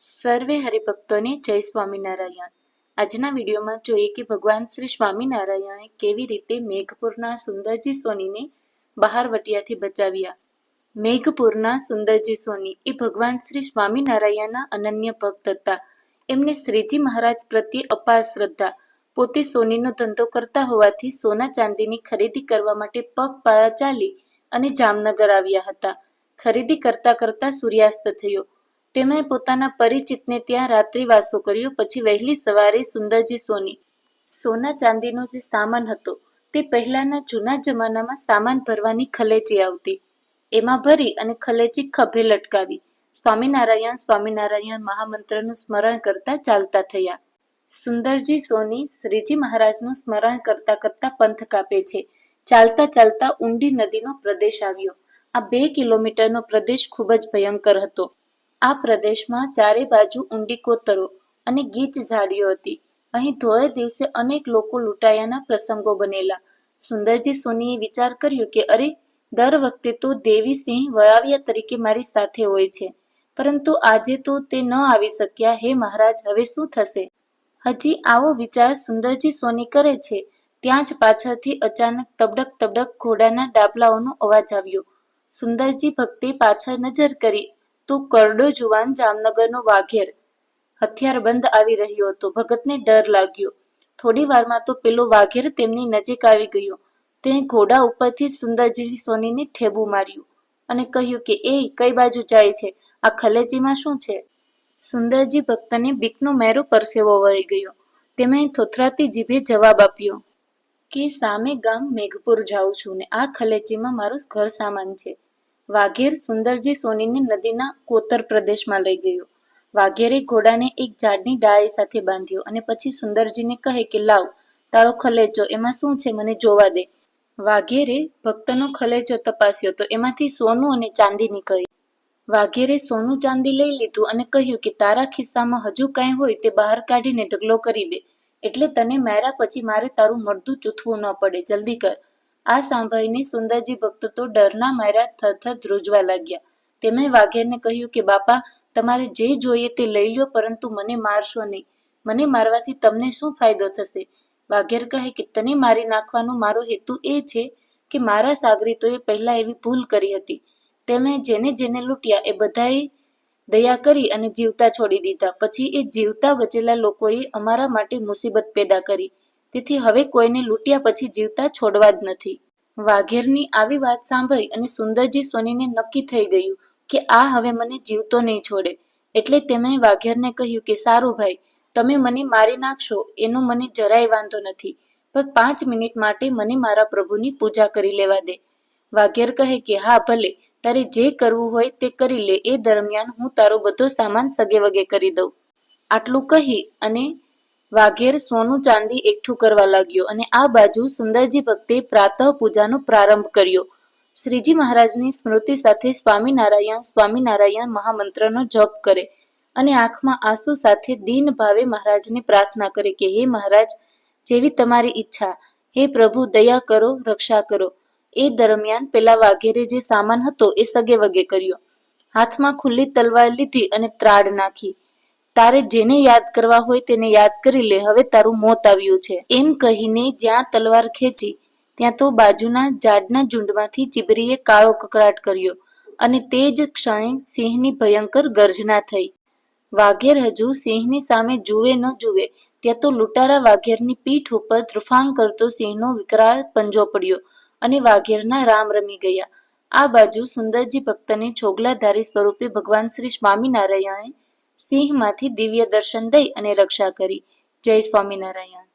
સર્વે હરિભક્તોને જય સ્વામિનારાયણ. આજના વિડીયોમાં જોઈએ કે ભગવાન શ્રી સ્વામિનારાયણે કેવી રીતે મેઘપુરના સુંદરજી સોનીને બહારવટિયાથી બચાવ્યા. મેઘપુરના સુંદરજી સોની એ ભગવાન શ્રી સ્વામિનારાયણના અનન્ય ભક્ત હતા. એમને શ્રીજી મહારાજ પ્રત્યે અપાર શ્રદ્ધા. પોતે સોનીનો ધંધો કરતા હોવાથી સોના ચાંદીની ખરીદી કરવા માટે પગ પાયા ચાલી અને જામનગર આવ્યા હતા. ખરીદી કરતા કરતા સૂર્યાસ્ત થયો. તેમણે પોતાના પરિચિતને ત્યાં રાત્રિવાસો કર્યો, પછી વહેલી સવારે સુંદરજી સોની, સોના ચાંદીનો જે સામાન હતો, તે પહેલાના જૂના જમાનામાં સામાન ભરવાની ખલેચી આવતી. એમાં ભરી અને ખલેચી ખભે લટકાવી, સ્વામિનારાયણ સ્વામિનારાયણ મહામંત્રનું સ્મરણ કરતા ચાલતા થયા. સુંદરજી સોની શ્રીજી મહારાજનું સ્મરણ કરતા કરતા પંથ કાપે છે. ચાલતા ચાલતા ઊંડી નદીનો પ્રદેશ આવ્યો. આ બે કિલોમીટરનો પ્રદેશ ખૂબ જ ભયંકર હતો. આ પ્રદેશમાં ચારે બાજુ ઊંડી કોતરો અને ગીચ ઝાડીઓ હતી. અહીં ધોળે દિવસે અનેક લોકો લૂંટાયાના પ્રસંગો બનેલા. સુંદરજી સોનીએ વિચાર કર્યો કે, અરે, દર વખતે તો દેવી સિંહ વળાવિયા તરીકે મારી સાથે હોય છે. પરંતુ આજે તો તે ન આવી શક્યા. હે મહારાજ, હવે શું થશે? હજી આવો વિચાર સુંદરજી સોની કરે છે. ત્યાં જ પાછળથી અચાનક તબડક તબડક ઘોડાના ડાબલાઓનો અવાજ આવ્યો. સુંદરજી ભક્તે પાછળ નજર કરી. તો કરડો જુવાન જામનગરનો વાઘેર. હથિયારબંધ આવી રહ્યો હતો. ભગતને ડર લાગ્યો. થોડી વારમાં તો પેલો વાઘેર તેમની નજીક આવી ગયો. તે ઘોડા ઉપરથી સુંદરજી સોનીને ઠેબુ માર્યું અને કહ્યું કે એ કઈ બાજુ જાય છે? આ ખલેચીમાં શું છે? સુંદરજી ભક્તને બીકનો મેરો પરસેવો વળી ગયો. તેમણે થોથરાતી જીભે જવાબ આપ્યો, કે સામે ગામ મેઘપુર જાઉં છું ને આ ખલેચીમાં મારું ઘર સામાન છે. વાઘેર સુંદરજી સોનીને નદીના કોતર પ્રદેશમાં લઈ ગયો. વાઘેરે ઘોડાને એક ઝાડની ડાળી સાથે બાંધ્યો અને પછી સુંદરજીને કહે કે, લાવ, તારો ખલેચો, એમાં શું છે મને જોવા દે. વાઘેરે ભક્તનો ખલેચો તપાસ્યો તો એમાંથી સોનું અને ચાંદી નીકળી વાઘેરે સોનું ચાંદી લઈ લીધું અને કહ્યું કે, તારા ખિસ્સામાં હજુ કાંઈ હોય તે બહાર કાઢીને ઢગલો કરી દે. એટલે તને માર્યા પછી મારે તારું મળદું ચૂથવું ન પડે. જલ્દી કર. આ સાંભળીને સુંદરજી ભક્ત તો ડરના માર્યા થરથર ધ્રુજવા લાગ્યા. તેમણે વાઘેરને કહ્યું કે, બાપા, તમારે જે જોઈએ તે લઈ લ્યો, પરંતુ મને મારશો નહીં. મને મારવાથી તમને શું ફાયદો થશે? વાઘેર કહે કે, તને મારી નાખવાનો મારો હેતુ એ છે કે મારા સાગરીતોએ પહેલા એવી ભૂલ કરી હતી. તેમણે જેને જેને લૂંટ્યા એ બધાએ દયા કરી અને જીવતા છોડી દીધા. પછી એ જીવતા બચેલા લોકોએ અમારા માટે મુસીબત પેદા કરી. તેથી હવે કોઈને લૂંટ્યા પછી જીવતા છોડવા જ નથી. વાઘેરની આવી વાત સાંભળી અને સુંદરજી સોનીને નક્કી થઈ ગયું કે આ હવે મને જીવતો નહીં છોડે. એટલે તેમણે વાઘેરને કહ્યું કે, સારું ભાઈ, તમે મને મારી નાખશો, એનો મને જરાય વાંધો નથી, પણ પાંચ મિનિટ માટે મને મારા પ્રભુની પૂજા કરી લેવા દે. વાઘેર કહે કે, હા, ભલે, તારે જે કરવું હોય તે કરી લે, એ દરમિયાન હું તારો બધો સામાન સગે વગે કરી દઉં. આટલું કહી અને વાઘેર સોનું ચાંદી એકઠું કરવા લાગ્યો અને આ બાજુ સુંદરજી ભક્તે પ્રાતઃ પૂજાનો પ્રારંભ કર્યો. શ્રીજી મહારાજની સ્મૃતિ સાથે સ્વામિનારાયણ સ્વામિનારાયણ મહામંત્રનો જપ કરે અને આંખમાં આંસુ સાથે દીન ભાવે મહારાજને પ્રાર્થના કરે કે, હે મહારાજ, જેવી તમારી ઈચ્છા, હે પ્રભુ, દયા કરો, રક્ષા કરો. એ દરમિયાન પેલા વાઘેરે જે સામાન હતો એ સગે વગે કર્યો. હાથમાં ખુલ્લી તલવાર લીધી અને ત્રાડ નાખી. તારે જેને યાદ કરવા હોય તેને યાદ કરી લે. હવે તારું મોત આવ્યું છે. એમ કહીને જ્યાં તલવાર ખેંચી, ત્યાં તો બાજુના ઝાડના ઝુંડમાંથી ચીબરીએ કાળો કકરાટ કર્યો અને તે જ ક્ષણે સિંહની ભયંકર ગર્જના થઈ. વાઘેર હજુ સિંહની સામે જુએ ન જુએ, ત્યાં તો લૂંટારા વાઘેરની પીઠ ઉપર તૃફાન કરતો સિંહનો વિકરાળ પંજો પડ્યો અને વાઘેરના રામ રમી ગયા. આ બાજુ સુંદરજી ભક્તને છોગલાધારી સ્વરૂપે ભગવાન શ્રી સ્વામિનારાયણે સિંહમાંથી દિવ્ય દર્શન દઈ અને રક્ષા કરી. જય સ્વામિનારાયણ.